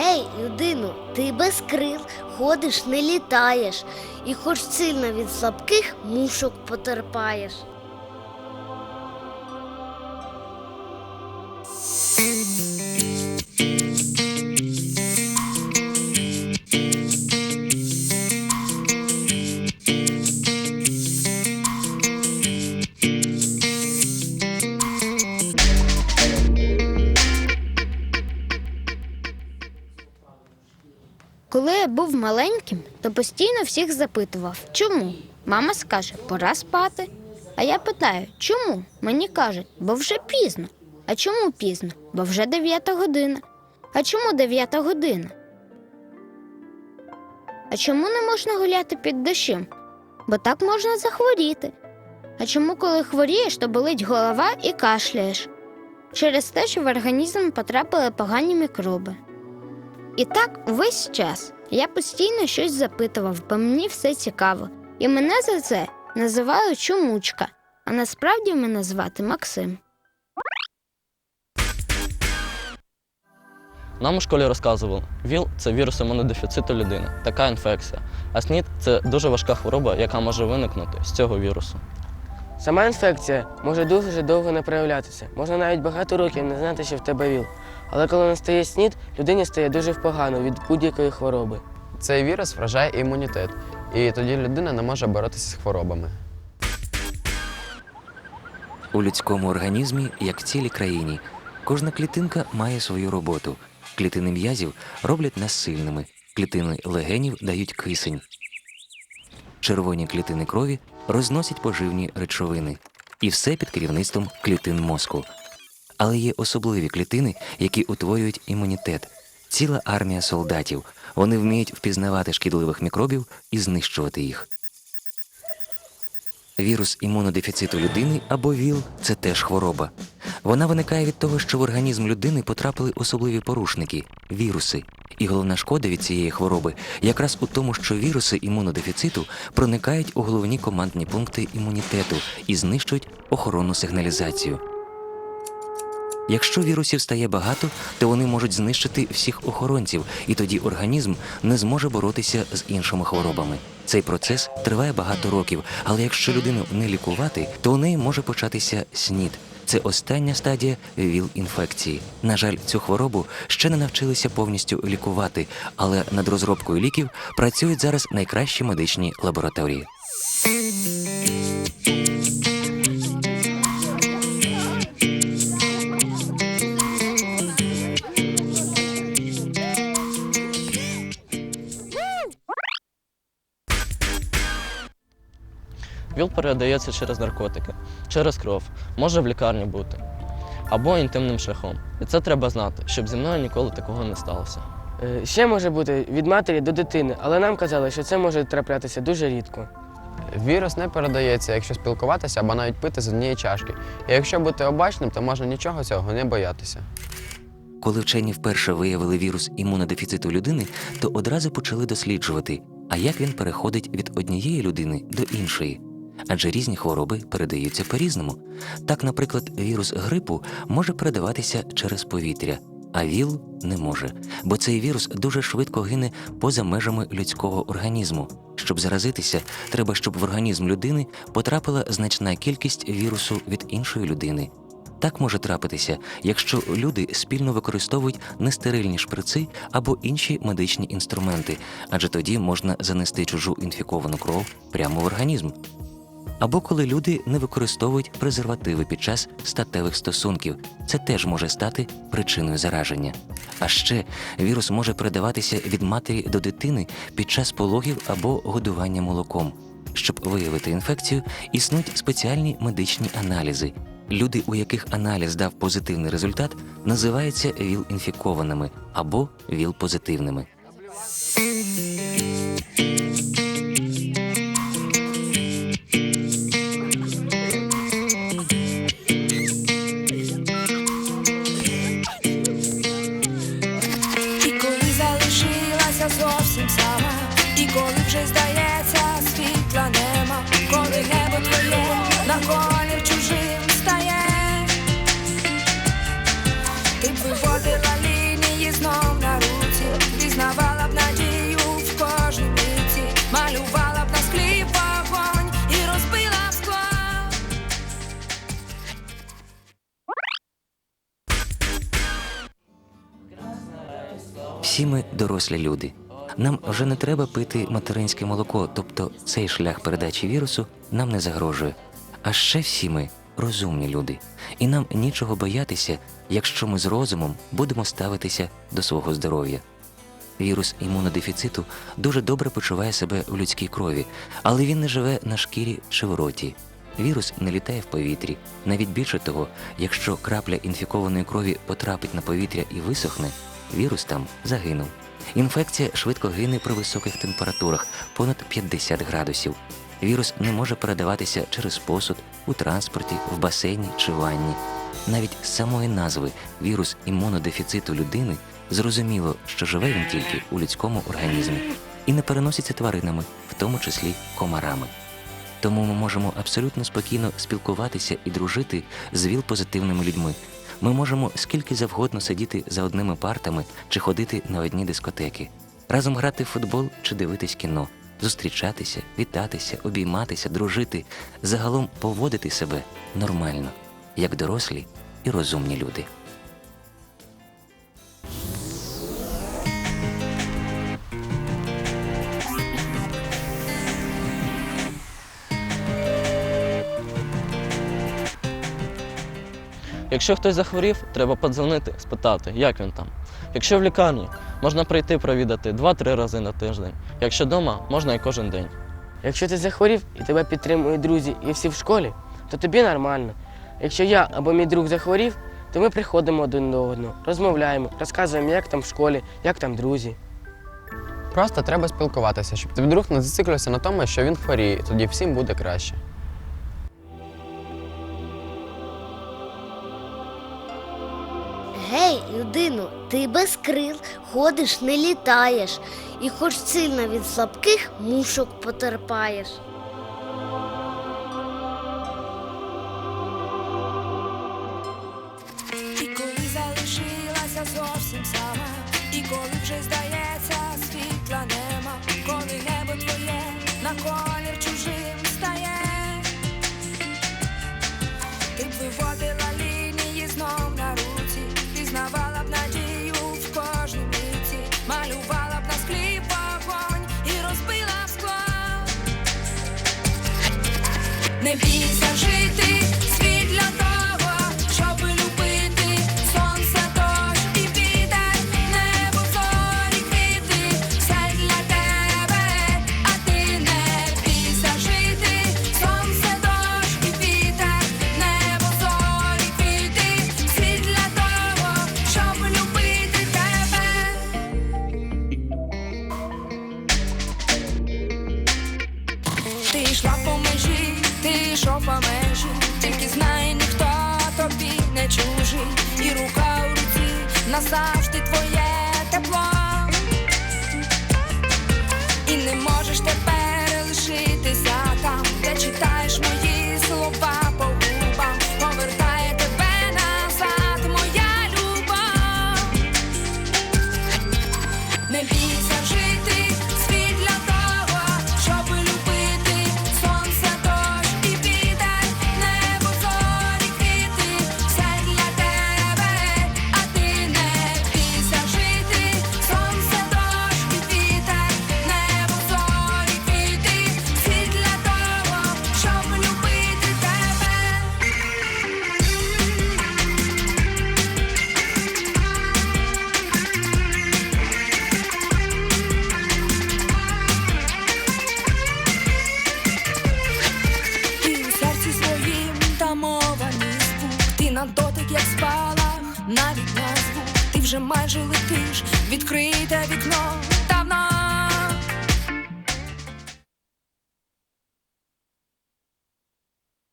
Гей, людину, ти без крил ходиш, не літаєш, і хоч сильно від слабких мушок потерпаєш. Коли я був маленьким, то постійно всіх запитував, чому? Мама скаже, пора спати. А я питаю, чому? Мені кажуть, бо вже пізно. А чому пізно? Бо вже дев'ята година. А чому дев'ята година? А чому не можна гуляти під дощем? Бо так можна захворіти. А чому, коли хворієш, то болить голова і кашляєш? Через те, що в організм потрапили погані мікроби. І так увесь час я постійно щось запитував, бо мені все цікаво. І мене за це називають чумучка, а насправді мене звати Максим. Нам у школі розказували, ВІЛ це вірус імунодефіциту людини, така інфекція. А СНІД це дуже важка хвороба, яка може виникнути з цього вірусу. Сама інфекція може дуже довго не проявлятися. Можна навіть багато років не знати, що в тебе ВІЛ. Але коли настає снід, людині стає дуже погано від будь-якої хвороби. Цей вірус вражає імунітет, і тоді людина не може боротися з хворобами. У людському організмі, як в цілій країні, кожна клітинка має свою роботу. Клітини м'язів роблять нас сильними, клітини легенів дають кисень. Червоні клітини крові розносять поживні речовини. І все під керівництвом клітин мозку. Але є особливі клітини, які утворюють імунітет. Ціла армія солдатів. Вони вміють впізнавати шкідливих мікробів і знищувати їх. Вірус імунодефіциту людини або ВІЛ це теж хвороба. Вона виникає від того, що в організм людини потрапили особливі порушники віруси. І головна шкода від цієї хвороби якраз у тому, що віруси імунодефіциту проникають у головні командні пункти імунітету і знищують охоронну сигналізацію. Якщо вірусів стає багато, то вони можуть знищити всіх охоронців, і тоді організм не зможе боротися з іншими хворобами. Цей процес триває багато років, але якщо людину не лікувати, то у неї може початися СНІД. Це остання стадія ВІЛ-інфекції. На жаль, цю хворобу ще не навчилися повністю лікувати, але над розробкою ліків працюють зараз найкращі медичні лабораторії. ВІЛ передається через наркотики, через кров, може в лікарні бути, або інтимним шляхом. І це треба знати, щоб зі мною ніколи такого не сталося. Е, Ще може бути від матері до дитини, але нам казали, що це може траплятися дуже рідко. Вірус не передається, якщо спілкуватися або навіть пити з однієї чашки. І якщо бути обачним, то можна нічого цього не боятися. Коли вчені вперше виявили вірус імунодефіциту людини, то одразу почали досліджувати, а як він переходить від однієї людини до іншої. Адже різні хвороби передаються по-різному. Так, наприклад, вірус грипу може передаватися через повітря, а ВІЛ не може, бо цей вірус дуже швидко гине поза межами людського організму. Щоб заразитися, треба, щоб в організм людини потрапила значна кількість вірусу від іншої людини. Так може трапитися, якщо люди спільно використовують нестерильні шприци або інші медичні інструменти, адже тоді можна занести чужу інфіковану кров прямо в організм. Або коли люди не використовують презервативи під час статевих стосунків, це теж може стати причиною зараження. А ще вірус може передаватися від матері до дитини під час пологів або годування молоком. Щоб виявити інфекцію, існують спеціальні медичні аналізи. Люди, у яких аналіз дав позитивний результат, називаються ВІЛ-інфікованими або ВІЛ-позитивними. зовсім сама, і коли вже здається, світла нема, коли небо твоє на колір чужим стає, ти б виводила лінії знов на руці, пізнавала б надію в кожній миті, малювала б на склі вогонь і розбила б скло. Всі ми дорослі люди. Нам вже не треба пити материнське молоко, тобто цей шлях передачі вірусу нам не загрожує. А ще всі ми розумні люди, і нам нічого боятися, якщо ми з розумом будемо ставитися до свого здоров'я. Вірус імунодефіциту дуже добре почуває себе в людській крові, але він не живе на шкірі чи в роті. Вірус не літає в повітрі. Навіть більше того, якщо крапля інфікованої крові потрапить на повітря і висохне, вірус там загинув. Інфекція швидко гине при високих температурах понад 50 градусів. Вірус не може передаватися через посуд, у транспорті, в басейні чи ванні. Навіть з самої назви вірус імунодефіциту людини зрозуміло, що живе він тільки у людському організмі і не переноситься тваринами, в тому числі комарами. Тому ми можемо абсолютно спокійно спілкуватися і дружити з ВІЛ-позитивними людьми. Ми можемо скільки завгодно сидіти за одними партами чи ходити на одні дискотеки, разом грати в футбол чи дивитись кіно, зустрічатися, вітатися, обійматися, дружити, загалом поводити себе нормально, як дорослі і розумні люди. Якщо хтось захворів, треба подзвонити, спитати, як він там. Якщо в лікарні, можна прийти провідати 2-3 рази на тиждень. Якщо вдома, можна і кожен день. Якщо ти захворів і тебе підтримують друзі і всі в школі, то тобі нормально. Якщо я або мій друг захворів, то ми приходимо один до одного, розмовляємо, розказуємо, як там в школі, як там друзі. Просто треба спілкуватися, щоб твій друг не зациклився на тому, що він хворіє, і тоді всім буде краще. Гей, людину, ти без крил, ходиш, не літаєш, і хоч сильно від слабких мушок потерпаєш. І коли залишилася зовсім сама, і коли вже здається, світла нема, коли небо твоє на колір Не бійся жити, назавжди твоє на дотик, як спала, навіть на звук, ти вже майже летиш, відкрите вікно, давно